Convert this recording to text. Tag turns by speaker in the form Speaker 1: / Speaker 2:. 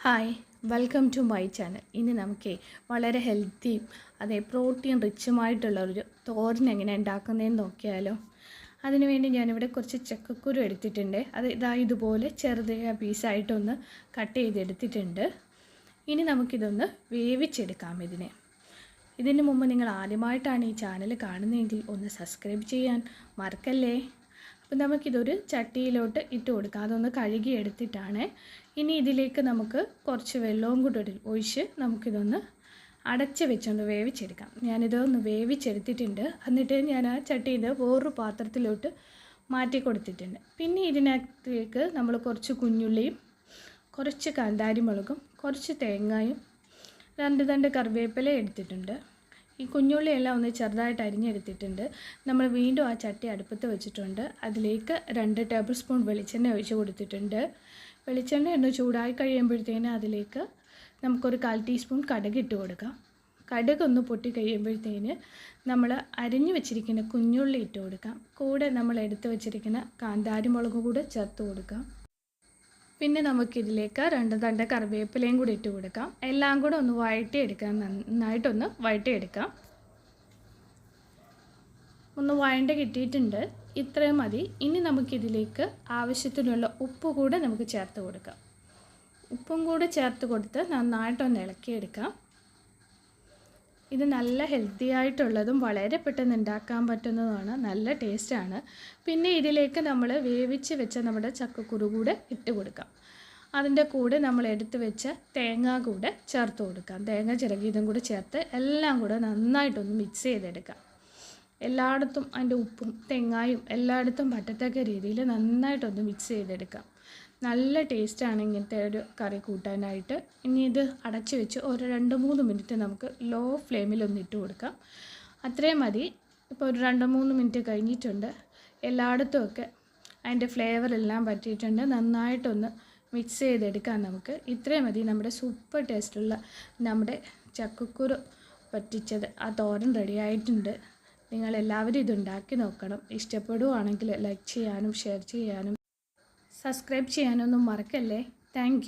Speaker 1: Hi welcome to my channel ഇനി നമുക്ക് വളരെ ഹെൽത്തിയും അതെ പ്രോട്ടീൻ റിച്ചുമായിട്ടുള്ള ഒരു തോരൻ എങ്ങനെ ഉണ്ടാക്കുന്നതെന്ന് നോക്കിയാലോ. അതിനുവേണ്ടി ഞാനിവിടെ കുറച്ച് ചക്കക്കുരു എടുത്തിട്ടുണ്ട്. അത് ഇതാ ഇതുപോലെ ചെറുതായ പീസായിട്ടൊന്ന് കട്ട് ചെയ്തെടുത്തിട്ടുണ്ട്. ഇനി നമുക്കിതൊന്ന് വേവിച്ചെടുക്കാം ഇതിനെ. ഇതിന് മുമ്പ് നിങ്ങൾ ആദ്യമായിട്ടാണ് ഈ ചാനൽ കാണുന്നതെങ്കിൽ ഒന്ന് സബ്സ്ക്രൈബ് ചെയ്യാൻ മറക്കല്ലേ? അപ്പം നമുക്കിതൊരു ചട്ടിയിലോട്ട് ഇട്ട് കൊടുക്കാം. അതൊന്ന് കഴുകി എടുത്തിട്ടാണ്. ഇനി ഇതിലേക്ക് നമുക്ക് കുറച്ച് വെള്ളവും കൂടെ ഒഴിച്ച് നമുക്കിതൊന്ന് അടച്ച് വെച്ചൊന്ന് വേവിച്ചെടുക്കാം. ഞാനിതൊന്ന് വേവിച്ചെടുത്തിട്ടുണ്ട്. എന്നിട്ട് ഞാൻ ആ ചട്ടീന്റെ വേറൊരു പാത്രത്തിലോട്ട് മാറ്റി കൊടുത്തിട്ടുണ്ട്. പിന്നെ ഇതിനകത്തേക്ക് നമ്മൾ കുറച്ച് കുഞ്ഞുള്ളിയും കുറച്ച് കാന്താരി മുളകും കുറച്ച് തേങ്ങയും രണ്ട് തണ്ട് കറിവേപ്പില എടുത്തിട്ടുണ്ട്. ഈ കുഞ്ഞുള്ളിയെല്ലാം ഒന്ന് ചെറുതായിട്ട് അരിഞ്ഞെടുത്തിട്ടുണ്ട്. നമ്മൾ വീണ്ടും ആ ചട്ടി അടുപ്പത്ത് വെച്ചിട്ടുണ്ട്. അതിലേക്ക് രണ്ട് ടേബിൾ സ്പൂൺ വെളിച്ചെണ്ണ ഒഴിച്ച് കൊടുത്തിട്ടുണ്ട്. വെളിച്ചെണ്ണ ഒന്ന് ചൂടായി കഴിയുമ്പോഴത്തേന് അതിലേക്ക് നമുക്കൊരു കാൽ ടീസ്പൂൺ കടുക് ഇട്ട് കൊടുക്കാം. കടുക് ഒന്ന് പൊട്ടി കഴിയുമ്പോഴത്തേന് നമ്മൾ അരിഞ്ഞു വെച്ചിരിക്കുന്ന കുഞ്ഞുള്ളി ഇട്ട് കൊടുക്കാം. കൂടെ നമ്മൾ എടുത്ത് വെച്ചിരിക്കുന്ന കാന്താരി മുളക് കൂടെ ചേർത്ത് കൊടുക്കാം. പിന്നെ നമുക്കിതിലേക്ക് രണ്ട് തണ്ട് കറിവേപ്പിലയും കൂടി ഇട്ട് കൊടുക്കാം. എല്ലാം കൂടെ ഒന്ന് വഴറ്റി എടുക്കാം നന്നായിട്ടൊന്ന് വഴറ്റി എടുക്കാം ഒന്ന് വഴണ്ട കിട്ടിയിട്ടുണ്ട്. ഇത്രയും മതി. ഇനി നമുക്കിതിലേക്ക് ആവശ്യത്തിനുള്ള ഉപ്പ് കൂടെ നമുക്ക് ചേർത്ത് കൊടുക്കാം. ഉപ്പും കൂടെ ചേർത്ത് കൊടുത്ത് നന്നായിട്ടൊന്ന് ഇളക്കിയെടുക്കാം. ഇത് നല്ല ഹെൽത്തി ആയിട്ടുള്ളതും വളരെ പെട്ടെന്ന് ഉണ്ടാക്കാൻ പറ്റുന്നതുമാണ്. നല്ല ടേസ്റ്റാണ് പിന്നെ ഇതിലേക്ക് നമ്മൾ വേവിച്ച് വെച്ച നമ്മുടെ ചക്കക്കുരു കൂടെ ഇട്ട് കൊടുക്കാം. അതിന്റെ കൂടെ നമ്മൾ എടുത്ത് വെച്ച തേങ്ങ കൂടെ ചേർത്ത് കൊടുക്കാം. തേങ്ങ ചിരകിയതും കൂടെ ചേർത്ത് എല്ലാം കൂടെ നന്നായിട്ടൊന്ന് മിക്സ് ചെയ്തെടുക്കാം. എല്ലായിടത്തും അതിന്റെ ഉപ്പും തെങ്ങായും എല്ലായിടത്തും പറ്റത്തക്ക രീതിയിൽ നന്നായിട്ടൊന്ന് മിക്സ് ചെയ്തെടുക്കാം. നല്ല ടേസ്റ്റാണ് ഇങ്ങനത്തെ ഒരു കറി കൂട്ടാനായിട്ട്. ഇനി ഇത് അടച്ച് വെച്ച് ഒരു രണ്ട് മൂന്ന് മിനിറ്റ് നമുക്ക് ലോ ഫ്ലെയിമിൽ ഒന്ന് ഇട്ട് കൊടുക്കാം. അത്രയും മതി. ഇപ്പോൾ ഒരു രണ്ട് മൂന്ന് മിനിറ്റ് കഴിഞ്ഞിട്ടുണ്ട്. എല്ലായിടത്തും ഒക്കെ അതിന്റെ ഫ്ലേവർ എല്ലാം പറ്റിയിട്ടുണ്ട്. നന്നായിട്ടൊന്ന് മിക്സ് ചെയ്തെടുക്കാം നമുക്ക്. ഇത്രയും മതി. നമ്മുടെ സൂപ്പർ ടേസ്റ്റുള്ള നമ്മുടെ ചക്കക്കുരു പറ്റിച്ചത്. ആ തോരൻ റെഡി ആയിട്ടുണ്ട്. നിങ്ങൾ ഇതുണ്ടാക്കി നോക്കണം. ഇഷ്ടപ്പെടുവാണെങ്കിൽ ലൈക്ക് ചെയ്യാനും ഷെയർ ചെയ്യാനും സബ്സ്ക്രൈബ് ചെയ്യാനൊന്നും മറക്കല്ലേ? താങ്ക്